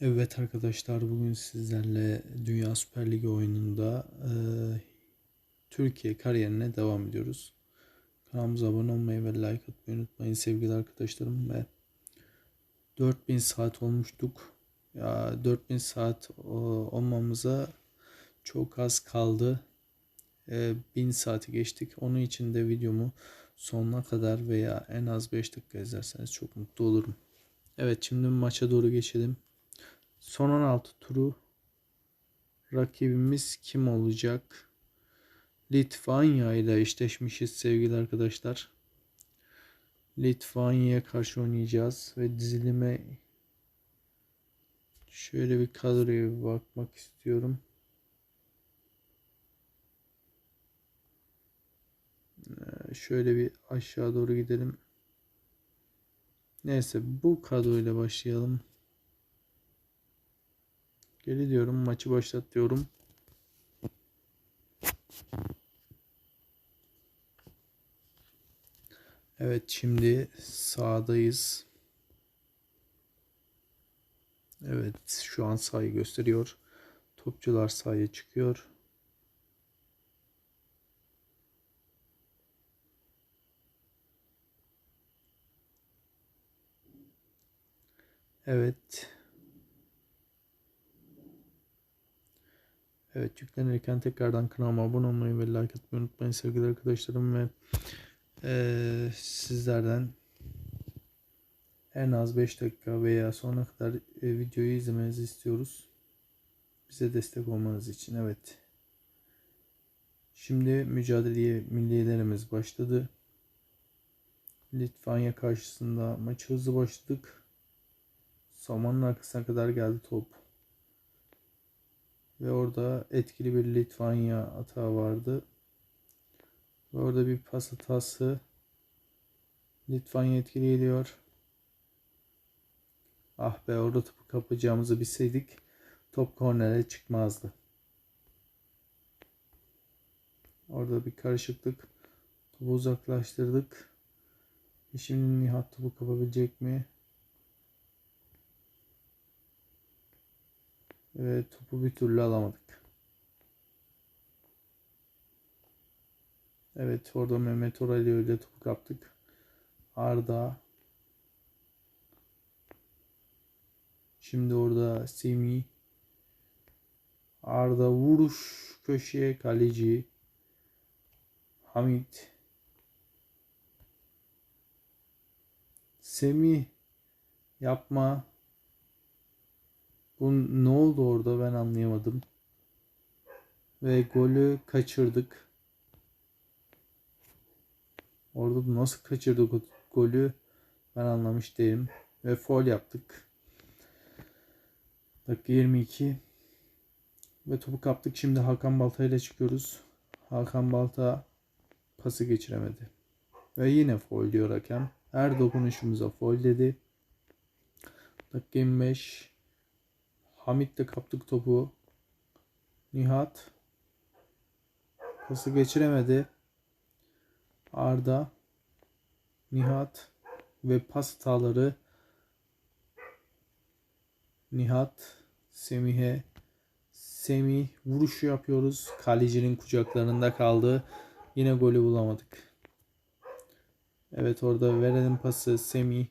Evet arkadaşlar bugün sizlerle Dünya Süper Ligi oyununda e, Türkiye kariyerine devam ediyoruz. Kanalımıza abone olmayı ve like atmayı unutmayın sevgili arkadaşlarım ve 4000 saat olmuştuk. Ya 4000 saat o, olmamıza çok az kaldı. E, 1000 saati geçtik. Onun için de videomu sonuna kadar veya en az 5 dakika izlerseniz çok mutlu olurum. Evet şimdi maça doğru geçelim. Son 16 turu rakibimiz kim olacak? Litvanya ile eşleşmişiz sevgili arkadaşlar. Litvanya'ya karşı oynayacağız ve dizilime şöyle bir kadroya bir bakmak istiyorum. Ee, Şöyle bir aşağı doğru gidelim. Neyse bu kadroyla başlayalım. Geri diyorum maçı başlat diyorum. Evet şimdi sağdayız. Evet şu an sahayı gösteriyor. Topçular sahaya çıkıyor. Evet. Evet yüklenirken tekrardan kanalıma abone olmayı ve like atmayı unutmayın sevgili arkadaşlarım ve eee, sizlerden en az 5 dakika veya sonuna kadar e, videoyu izlemenizi istiyoruz. Bize destek olmanız için evet. Şimdi mücadeleye milliyelerimiz başladı. Litvanya karşısında maçı hızlı başladık. Samanın arkasına kadar geldi top. Ve orada etkili bir Litvanya atağı vardı. Ve orada bir pas hatası. Litvanya etkili geliyor. Ah be orada topu kapacağımızı bilseydik top kornere çıkmazdı. Orada bir karışıklık. Topu uzaklaştırdık. Şimdi Nihat topu kapabilecek mi? Ve topu bir türlü alamadık. Evet orada Mehmet Oralio ile topu kaptık. Arda. Şimdi orada Semi. Arda vuruş köşeye kaleci. Hamit. Semi yapma. Bu ne oldu orada ben anlayamadım. Ve golü kaçırdık. Orada nasıl kaçırdık golü ben anlamış değilim. Ve foul yaptık. Dakika 22. Ve topu kaptık. Şimdi Hakan Balta ile çıkıyoruz. Hakan Balta pası geçiremedi. Ve yine foul diyor hakem. Her dokunuşumuza foul dedi. Dakika 25. Hamit'le kaptık topu. Nihat pası geçiremedi. Arda Nihat ve pas hataları Nihat Semih'e Semih vuruşu yapıyoruz. Kalecinin kucaklarında kaldı. Yine golü bulamadık. Evet orada verelim pası Semih.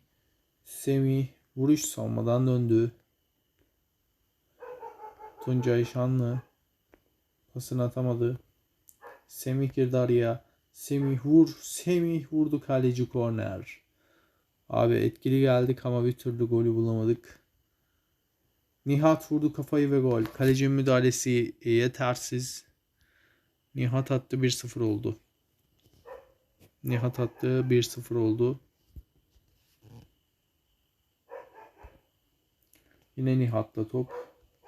Semih vuruş savunmadan döndü. Tuncay Şanlı pasını atamadı. Semih girdi araya. Semih vur. Semih vurdu kaleci korner. Abi etkili geldik ama bir türlü golü bulamadık. Nihat vurdu kafayı ve gol. Kalecinin müdahalesi yetersiz. Nihat attı 1-0 oldu. Nihat attı 1-0 oldu. Yine Nihat'la top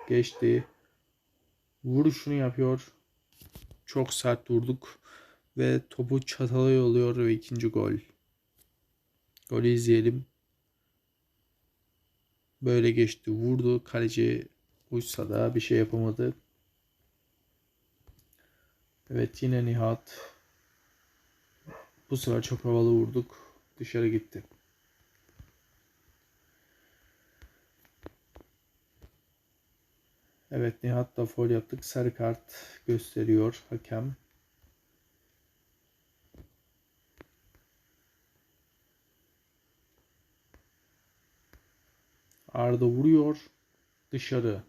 geçti. Vuruşunu yapıyor. Çok sert vurduk. Ve topu çatala yolluyor ve ikinci gol. Golü izleyelim. Böyle geçti. Vurdu. Kaleci uçsa da bir şey yapamadı. Evet yine Nihat. Bu sefer çok havalı vurduk. Dışarı gitti. Evet Nihat'la foul yaptık. Sarı kart gösteriyor hakem. Arda vuruyor. Dışarı.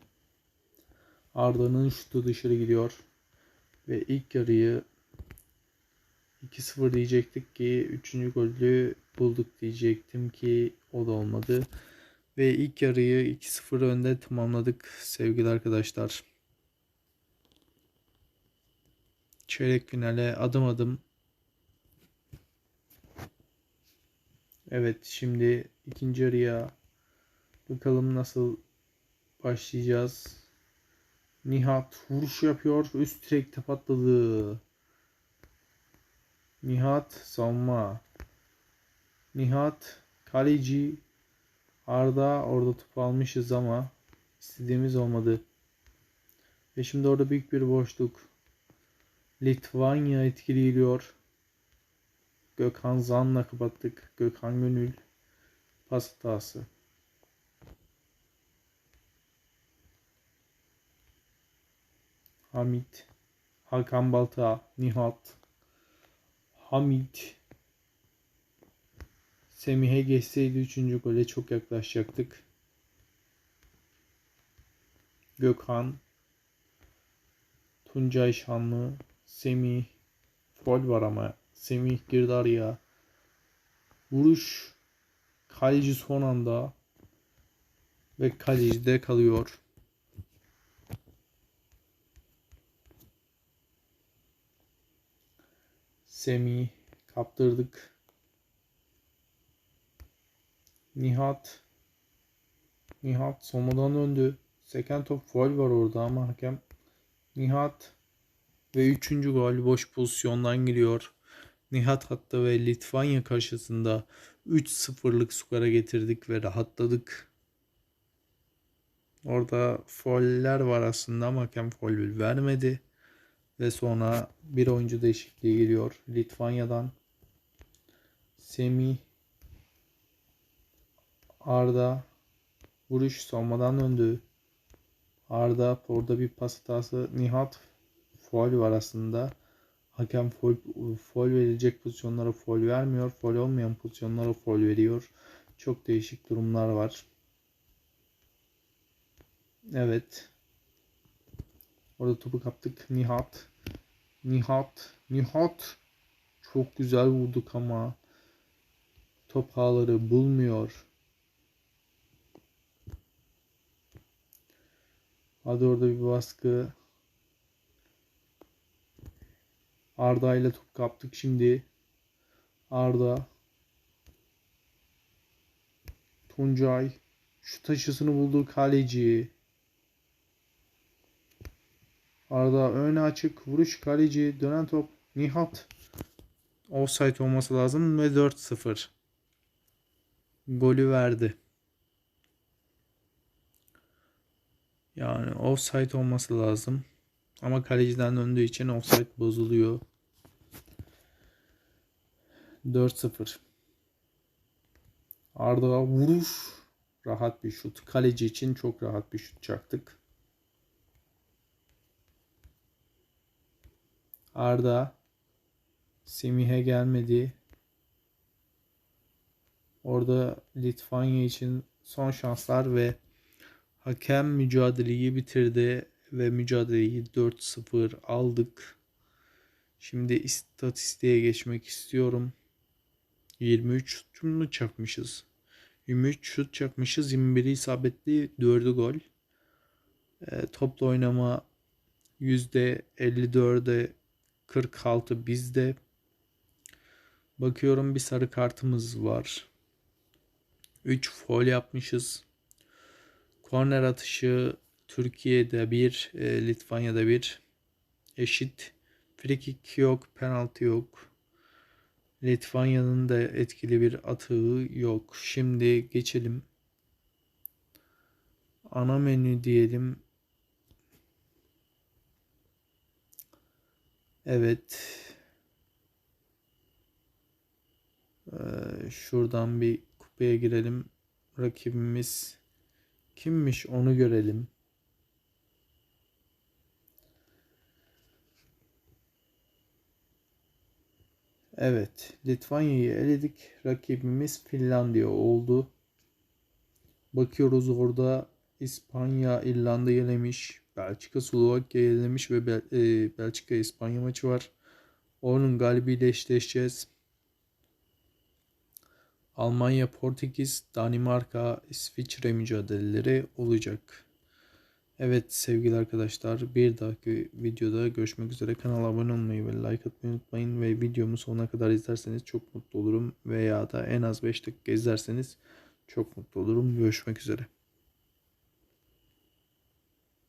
Arda'nın şutu dışarı gidiyor. Ve ilk yarıyı 2-0 diyecektik ki 3. golü bulduk diyecektim ki o da olmadı. Ve ilk yarıyı 2-0 önde tamamladık sevgili arkadaşlar. Çeyrek finale adım adım. Evet şimdi ikinci yarıya bakalım nasıl başlayacağız. Nihat vuruş yapıyor. Üst direkte patladı. Nihat savunma. Nihat kaleci Arda orada top almışız ama istediğimiz olmadı. Ve şimdi orada büyük bir boşluk. Litvanya etkili geliyor. Gökhan Zan'la kapattık. Gökhan Gönül pas hatası. Hamit Hakan Balta Nihat Hamit Semih'e geçseydi 3. gole çok yaklaşacaktık. Gökhan Tuncay Şanlı Semih Fol var ama Semih girdi araya. Vuruş kaleci son anda ve kalecide kalıyor. Semih kaptırdık. Nihat Nihat Soma'dan döndü. Seken top faul var orada ama hakem Nihat ve üçüncü gol boş pozisyondan giriyor. Nihat hatta ve Litvanya karşısında 3-0'lık skora getirdik ve rahatladık. Orada foller var aslında ama hakem foul vermedi. Ve sonra bir oyuncu değişikliği geliyor. Litvanya'dan Semih Arda vuruş savunmadan döndü. Arda orada bir pas hatası. Nihat foul var aslında. Hakem foul, foul verilecek pozisyonlara foul vermiyor. Foul olmayan pozisyonlara foul veriyor. Çok değişik durumlar var. Evet. Orada topu kaptık. Nihat. Nihat. Nihat. Çok güzel vurduk ama top ağları bulmuyor. Hadi orada bir baskı. Arda ile top kaptık şimdi. Arda. Tuncay. Şu taşısını buldu kaleci. Arda öne açık. Vuruş kaleci. Dönen top. Nihat. Offside olması lazım ve 4-0. Golü verdi. Yani offside olması lazım. Ama kaleciden döndüğü için offside bozuluyor. 4-0. Arda vuruş. Rahat bir şut. Kaleci için çok rahat bir şut çaktık. Arda Semih'e gelmedi. Orada Litvanya için son şanslar ve hakem mücadeleyi bitirdi ve mücadeleyi 4-0 aldık. Şimdi istatistiğe geçmek istiyorum. 23 şut çakmışız? 23 şut çakmışız. 21'i isabetli 4'ü gol. E, toplu oynama %54'e 46 bizde. Bakıyorum bir sarı kartımız var. 3 foul yapmışız. Korner atışı Türkiye'de 1, e, Litvanya'da 1. Eşit. Frikik yok, penaltı yok. Litvanya'nın da etkili bir atığı yok. Şimdi geçelim. Ana menü diyelim. Evet. Ee, şuradan bir kupaya girelim. Rakibimiz Kimmiş onu görelim. Evet, Litvanya'yı eledik. Rakibimiz Finlandiya oldu. Bakıyoruz orada İspanya İrlanda elemiş. Belçika Slovakya elemiş ve Bel e, Belçika İspanya maçı var. Onun galibiyle eşleşeceğiz. Almanya, Portekiz, Danimarka, İsviçre mücadeleleri olacak. Evet sevgili arkadaşlar bir dahaki videoda görüşmek üzere. Kanala abone olmayı ve like atmayı unutmayın. Ve videomu sonuna kadar izlerseniz çok mutlu olurum. Veya da en az 5 dakika izlerseniz çok mutlu olurum. Görüşmek üzere.